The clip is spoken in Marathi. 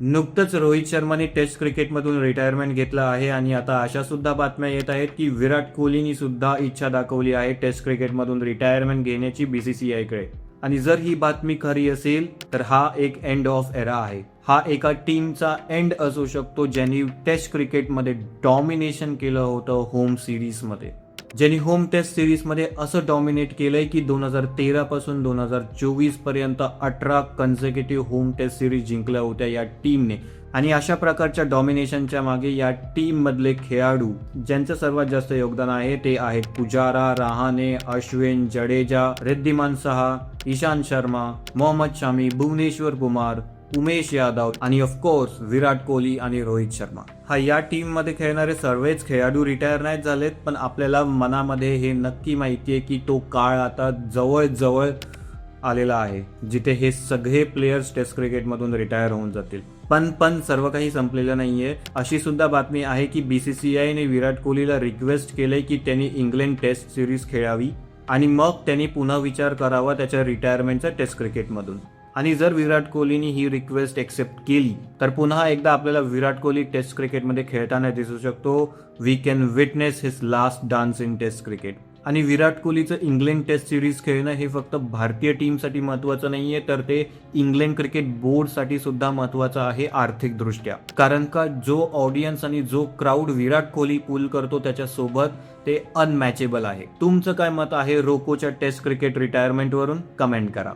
नुकतंच रोहित शर्माने टेस्ट क्रिकेटमधून रिटायरमेंट घेतलं आहे आणि आता अशा सुद्धा बातम्या येत आहेत की विराट कोहलीनी सुद्धा इच्छा दाखवली आहे टेस्ट क्रिकेटमधून रिटायरमेंट घेण्याची बीसीसीआयकडे आणि जर ही बातमी खरी असेल तर हा एक एंड ऑफ एरा आहे. हा एका टीमचा एंड असू शकतो ज्यांनी टेस्ट क्रिकेटमध्ये डॉमिनेशन केलं होतं होम सिरीजमध्ये ज्यांनी होम टेस्ट सिरीजमध्ये असं डॉमिनेट केलंय की दोन हजार तेरापासून दोन हजार चोवीसपर्यंत अठरा कन्झर्केटिव्ह होम टेस्ट सिरीज जिंकल्या होत्या या टीमने आणि अशा प्रकारच्या डॉमिनेशनच्या मागे या टीममधले खेळाडू ज्यांचं सर्वात जास्त योगदान आहे ते आहेत पुजारा रहाणे अश्विन जडेजा रिद्धिमान सहा ईशांत शर्मा मोहम्मद शामी भुवनेश्वर कुमार उमेश यादव आणि ऑफकोर्स विराट कोहली आणि रोहित शर्मा. हा या टीममध्ये खेळणारे सर्वच खेळाडू रिटायर नाही झालेत पण आपल्याला मनामध्ये हे नक्की माहिती आहे की तो काळ आता जवळजवळ आलेला आहे जिथे हे सगळे प्लेयर्स टेस्ट क्रिकेटमधून रिटायर होऊन जातील. पण पण सर्व काही संपलेलं नाहीये. अशी सुद्धा बातमी आहे की बीसीसीआयने विराट कोहलीला रिक्वेस्ट केलंय की त्यांनी इंग्लंड टेस्ट सिरीज खेळावी आणि मग त्यांनी पुन्हा विचार करावा त्याच्या रिटायरमेंटचा टेस्ट क्रिकेटमधून आणि जर विराट कोहलीनी ही रिक्वेस्ट एक्सेप्ट केली तर पुन्हा एकदा आपल्याला विराट कोहली टेस्ट क्रिकेटमध्ये खेळताना दिसू शकतो. We can witness his last dance in test cricket आणि विराट कोहलीचं इंग्लंड टेस्ट सिरीज खेळणं हे फक्त भारतीय टीमसाठी महत्वाचं आहे तर ते इंग्लंड क्रिकेट बोर्डसाठी सुद्धा महत्वाचं आहे आर्थिकदृष्ट्या. कारण का जो ऑडियन्स आणि जो क्राऊड विराट कोहली पूल करतो त्याच्यासोबत ते अनमॅचेबल आहे. तुमचं काय मत आहे? रोकोच्या टेस्ट क्रिकेट रिटायरमेंटवरून कमेंट करा.